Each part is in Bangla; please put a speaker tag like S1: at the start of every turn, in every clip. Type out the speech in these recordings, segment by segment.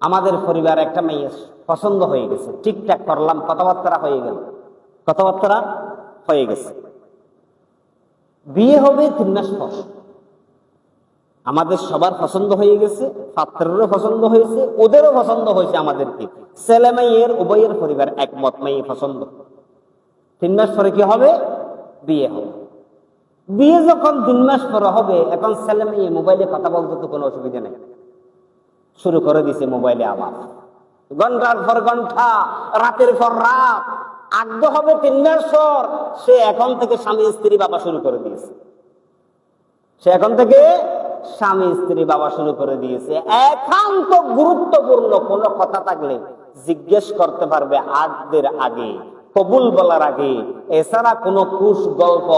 S1: আমাদের পরিবার একটা মেয়ে পছন্দ হয়ে গেছে। ঠিকঠাক করলাম, কথাবার্তা হয়ে গেল। কথাবার্তা হয়ে গেছে। বিয়ে হবে তিন মাস পর আমাদের সবার পছন্দ হয়ে গেছে পাত্রেরও পছন্দ হয়েছে, ওদেরও পছন্দ হয়েছে আমাদেরকে। ছেলে মেয়ের, উভয়ের পরিবার একমত, মেয়ে পছন্দ। তিন মাস পরে কি হবে? বিয়ে হবে। বিয়ে যখন তিন মাস পরে হবে, এখন ছেলে মেয়ে মোবাইলে কথা বলতে তো কোনো অসুবিধা নেই। শুরু করে দিছে মোবাইলে আবার ঘণ্টার পর ঘণ্টা, রাতের পর রাত, আগ্রহ হবে তিন মাস পর সে এখন থেকে স্বামী, স্ত্রী, বাবা শুরু করে দিয়েছে। সে এখন থেকে স্বামী, স্ত্রী, বাবা শুরু করে দিয়েছে। একান্ত গুরুত্বপূর্ণ কোনো কথা থাকলে জিজ্ঞেস করতে পারবে আগদের আগে, কবুল বলার আগে। এছাড়া কোনো খুশ গল্প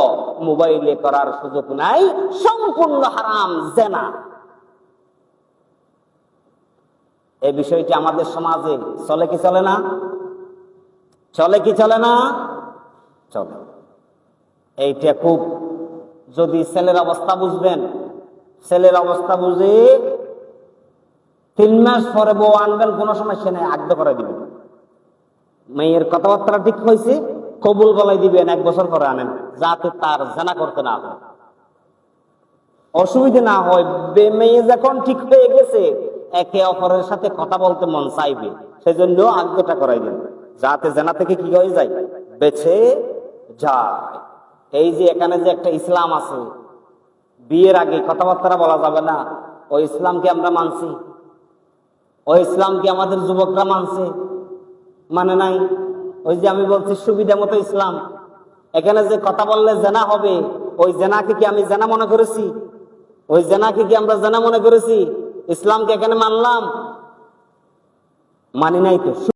S1: মোবাইলে করার সুযোগ নাই, সম্পূর্ণ হারাম, জেনা। এই বিষয়টি আমাদের সমাজে চলে কি চলে না? চলে কি চলে না? চলে। এইটা খুব যদি ছেলের অবস্থা বুঝবেন, ছেলের অবস্থা বুঝে তিন মাস পরে বউ আনবেন, কোনো সমস্যা নেই আগ্রহ করে দিবেন। মেয়ের কথাবার্তা ঠিক হয়েছে, কবুল গলায় দিবেন, এক বছর পরে আনেন, যাতে তার জানা করতে না হয়। অসুবিধা না হয় মেয়ে যখন ঠিক হয়ে গেছে একে অপরের সাথে কথা বলতে মন চাইবে, সেজন্য আগ্রহটা করাই দিন যাতে জেনা থেকে কি হয়ে যায়? বেছে যায়। এই যে এখানে যে একটা ইসলাম আছে, বিয়ের আগে কথাবার্তা বলা যাবে না ওই ইসলামকে আমরা মানছি ওই ইসলামকে আমাদের যুবকরা মানছে মানে নাই। ওই যে আমি বলছি, সুবিধা মতো ইসলাম। এখানে যে কথা বললে জেনা হবে, ওই জেনাকে কি আমি জেনা মনে করেছি? ওই জেনাকে কি আমরা জেনা মনে করেছি? ইসলামকে এখানে মানলাম। মানি নাই তো।